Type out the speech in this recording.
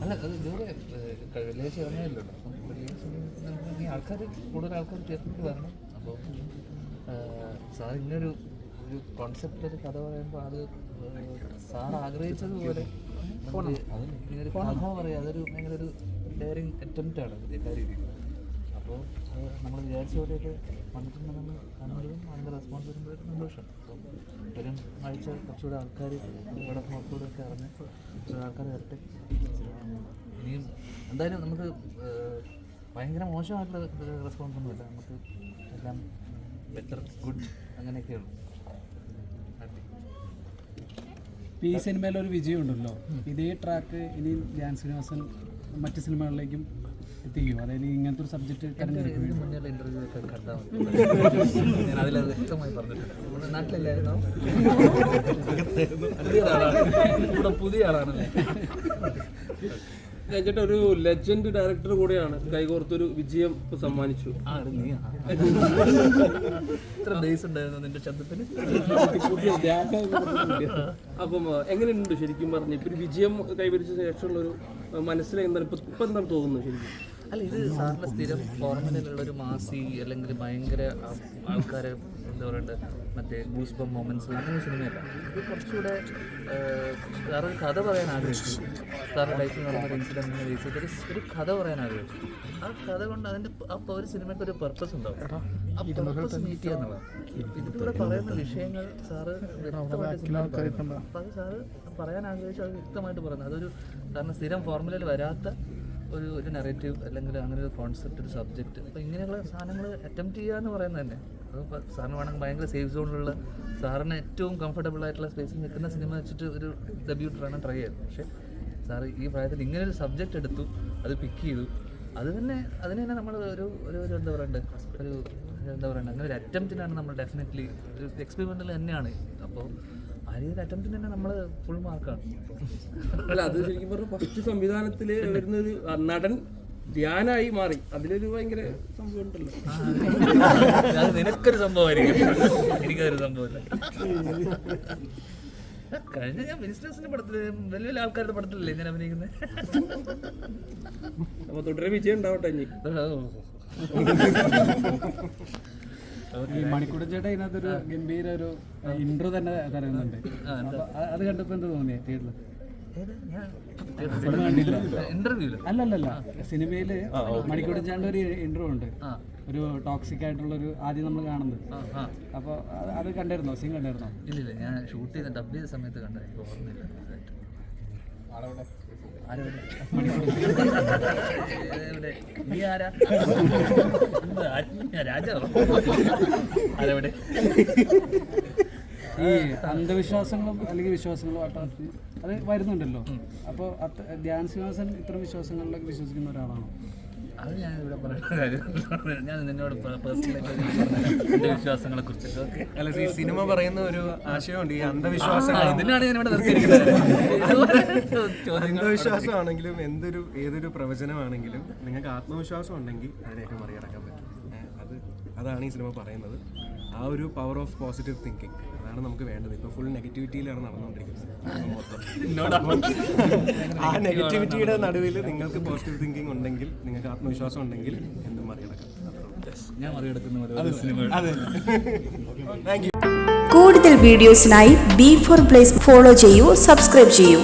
അല്ല അത് ഇതുവരെ വെള്ളിയാഴ്ച ഇറങ്ങിയല്ലോ അപ്പം വെള്ളിയാഴ്ച ആൾക്കാർ കൂടുതൽ ആൾക്കാർ തിയേറ്ററിൽ വരണം. അപ്പോൾ സാർ ഇങ്ങനൊരു ഒരു കോൺസെപ്റ്റ് ഒരു കഥ പറയുമ്പോൾ അത് സാർ ആഗ്രഹിച്ചതുപോലെ നമുക്ക് ഇങ്ങനൊരു കഥ പറയാം. അതൊരു ഭയങ്കര ഒരു ഡെയറിങ് അറ്റംപ്റ്റ് ആണ്. എല്ലാ രീതിയിലും അപ്പോൾ നമ്മൾ വിചാരിച്ച പോലെയൊക്കെ വന്നിട്ടുണ്ടെന്ന് കാണുമ്പോഴും അതിന്റെ റെസ്പോൺസ് വരുമ്പോഴും സന്തോഷം. അപ്പം വരും ആഴ്ച കുറച്ചുകൂടെ ആൾക്കാർ ഇവിടെ പുറത്തൂടെ ഒക്കെ അറിഞ്ഞ് കുറച്ചുകൂടെ ആൾക്കാർ വരട്ടെ. ഇനിയും എന്തായാലും നമുക്ക് ഭയങ്കര മോശമായിട്ടുള്ള റെസ്പോൺസ് ഒന്നുമില്ല. നമുക്ക് എല്ലാം ബെറ്റർ ഗുഡ് അങ്ങനെയൊക്കെയുള്ളൂ ഈ സിനിമയിൽ ഒരു വിജയം ഉണ്ടല്ലോ ഇതേ ട്രാക്ക് ഇനി ധ്യാൻ ശ്രീനിവാസൻ മറ്റ് സിനിമകളിലേക്കും എത്തിക്കും അതായത് ഇങ്ങനത്തെ ഒരു സബ്ജക്റ്റ് തെരഞ്ഞെടുക്കും ഇന്റർവ്യൂ ഒക്കെ കണ്ടാൽ ഞാൻ വ്യക്തമായി പറഞ്ഞിട്ടുണ്ട്. നമ്മുടെ നാട്ടിലല്ലായിരുന്നോ? പുതിയ ആളാണ്. ഇവിടെ പുതിയ ആളാണല്ലേ ചേട്ടാ ഒരു ലെജൻഡ് ഡയറക്ടർ കൂടെയാണ് കൈകോർത്തൊരു വിജയം ഇപ്പൊ സമ്മാനിച്ചു. ഉണ്ടായിരുന്നു നിന്റെ ശബ്ദത്തിന്. അപ്പം എങ്ങനെയുണ്ട് ശരിക്കും പറഞ്ഞു? ഇപ്പൊ ഒരു വിജയം കൈവരിച്ച ശേഷമുള്ള ഒരു മനസ്സിലെന്താണ് ഇപ്പൊ ഇപ്പൊ എന്താണ് തോന്നുന്നത് ശരിക്കും? അല്ല ഇത് സാറിന്റെ സ്ഥിരം ഫോർമുലയിലുള്ള ഒരു മാസി അല്ലെങ്കിൽ ഭയങ്കര ആൾക്കാരെ എന്താ പറയണ്ടത് മറ്റേ ഗൂസ് ബം മൊമെന്റ്സ് അങ്ങനെ സിനിമയല്ല. ഇത് കുറച്ചുകൂടെ സാറൊരു കഥ പറയാൻ ആഗ്രഹിച്ചു. സാറിന്റെ ലൈഫിൽ നടന്ന ഒരു ഇൻസിഡന്റിനെ ബേസ് ചെയ്ത് ഒരു കഥ പറയാൻ ആഗ്രഹിച്ചു. ആ കഥ കൊണ്ട് അതിന്റെ അപ്പോൾ ആ ഒരു സിനിമയ്ക്ക് ഒരു പർപ്പസ് ഉണ്ടാവും. ആ പർപ്പസ് മീറ്റ് ചെയ്യാന്നുള്ളത് ഇതിലൂടെ പറയുന്ന വിഷയങ്ങൾ സാറ് വ്യക്തമായിട്ട്. അപ്പോൾ അത് സാറ് പറയാൻ ആഗ്രഹിച്ചു അത് വ്യക്തമായിട്ട് പറയുന്നത് അതൊരു കാരണം സ്ഥിരം ഫോർമുലയിൽ വരാത്ത ഒരു ഒരു നെറേറ്റീവ് അല്ലെങ്കിൽ അങ്ങനെ ഒരു കോൺസെപ്റ്റ് ഒരു സബ്ജക്റ്റ് അപ്പോൾ ഇങ്ങനെയുള്ള സാധനങ്ങൾ അറ്റംപ്റ്റ് ചെയ്യുക എന്ന് പറയുന്നത് തന്നെ. ഇപ്പം സാറിന് വേണമെങ്കിൽ ഭയങ്കര സേഫ് സോണിലുള്ള സാറിന് ഏറ്റവും കംഫർട്ടബിൾ ആയിട്ടുള്ള സ്പേസിൽ നിൽക്കുന്ന സിനിമ വെച്ചിട്ട് ഒരു ഡെബ്യൂട്ടറാണ് ട്രൈ ചെയ്തത്. പക്ഷേ സാറ് ഈ പ്രായത്തിൽ ഇങ്ങനെ ഒരു സബ്ജക്റ്റ് എടുത്തു അത് പിക്ക് ചെയ്തു. അത് തന്നെ അതിന് തന്നെ നമ്മൾ ഒരു ഒരു ഒരു എന്താ പറയണ്ടേ? ഒരു എന്താ പറയണ്ടേ? അങ്ങനെ ഒരു അറ്റംപ്റ്റിനാണ് നമ്മൾ ഡെഫിനറ്റ്ലി ഒരു എക്സ്പെരിമെന്റിൽ തന്നെയാണ്. അപ്പോൾ ആ രീതിയിൽ അറ്റംപ്റ്റിന് തന്നെ നമ്മൾ ഫുൾ മാർക്കാണ് അല്ല അത് ശരിക്കും പറഞ്ഞ ഫസ്റ്റ് സംവിധാനത്തിൽ വരുന്നൊരു നടൻ ധ്യാനായി മാറി. അതിലൊരു ഭയങ്കര സംഭവം ഉണ്ടല്ലോ. അത് നിനക്കൊരു സംഭവമായിരിക്കും. എനിക്കതൊരു സംഭവമില്ല. കഴിഞ്ഞ ഞാൻ മിനിസ്റ്റേഴ്സിന്റെ പടത്തിൽ വലിയ വലിയ ആൾക്കാരുടെ പടത്തിലല്ലേ ഞാൻ അഭിനയിക്കുന്നത് അപ്പൊ തുടരെ വിജയം ഉണ്ടാവട്ടെ ഇനി. ഈ മണിക്കൂടൻ ചേട്ടൻ ഇതിനകത്തൊരു ഗംഭീര ഒരു ഇൻട്രോ തന്നെ തരുന്നുണ്ട് അത് കണ്ടപ്പോ എന്ത് തോന്നിയേ തിയേറ്ററിൽ അല്ലല്ലല്ല. സിനിമയിൽ മണിക്കൂടിച്ചാണ്ട് ചേട്ടന്റെ ഒരു ഇന്റർവ്യൂ ഉണ്ട്. ഒരു ടോക്സിക് ആയിട്ടുള്ള ഒരു ആദ്യം നമ്മൾ കാണുന്നത്. അപ്പോൾ അത് കണ്ടായിരുന്നോ സീൻ കണ്ടായിരുന്നോ ഇല്ലില്ല ഞാൻ ഷൂട്ട് ചെയ്ത ഡബ് ചെയ്ത സമയത്ത് കണ്ടായിരുന്നു ഓർമ്മയില്ല. ആരെവിടെ? ഈ അന്ധവിശ്വാസങ്ങളും അല്ലെങ്കിൽ വിശ്വാസങ്ങളും ആട്ടോ അത് വരുന്നുണ്ടല്ലോ. അപ്പോൾ ധ്യാൻ ശ്രീനിവാസൻ ഇത്തരം വിശ്വാസങ്ങളിലൊക്കെ വിശ്വസിക്കുന്ന ഒരാളാണോ? അത് ഞാൻ ഇവിടെ പറയുന്ന കാര്യം ഞാൻ നിന്നോട് പേഴ്സണലായിട്ട് എന്റെ വിശ്വാസങ്ങളെ കുറിച്ച് ഓക്കെ അല്ല ഈ സിനിമ പറയുന്ന ഒരു ആശയമുണ്ട് ഈ അന്ധവിശ്വാസം ഇതിനാണ് ഞാൻ ഇവിടെ അന്ധവിശ്വാസമാണെങ്കിലും എന്തൊരു ഏതൊരു പ്രവചനമാണെങ്കിലും നിങ്ങൾക്ക് ആത്മവിശ്വാസം ഉണ്ടെങ്കിൽ അതിനെയൊക്കെ മറികടക്കാൻ പറ്റും. അത് അതാണ് ഈ സിനിമ പറയുന്നത്. ആ ഒരു പവർ ഓഫ് പോസിറ്റീവ് തിങ്കിങ് അതാണ് നമുക്ക് വേണ്ടത്. ഇപ്പോൾ ഫുൾ നെഗറ്റിവിറ്റിയിലാണ് നടന്നുകൊണ്ടിരിക്കുന്നത്. മൊത്തം. ആ നെഗറ്റിവിറ്റിയുടെ നടുവിൽ നിങ്ങൾക്ക് പോസിറ്റീവ് തിങ്കിങ് ഉണ്ടെങ്കിൽ നിങ്ങൾക്ക് ആത്മവിശ്വാസം ഉണ്ടെങ്കിൽ എന്തും മറികടക്കാം. ഞാൻ മറികടക്കുന്ന കൂടുതൽ വീഡിയോസിനായി ബി ഫോർ പ്ലേസ് ഫോളോ ചെയ്യൂ സബ്സ്ക്രൈബ് ചെയ്യൂ.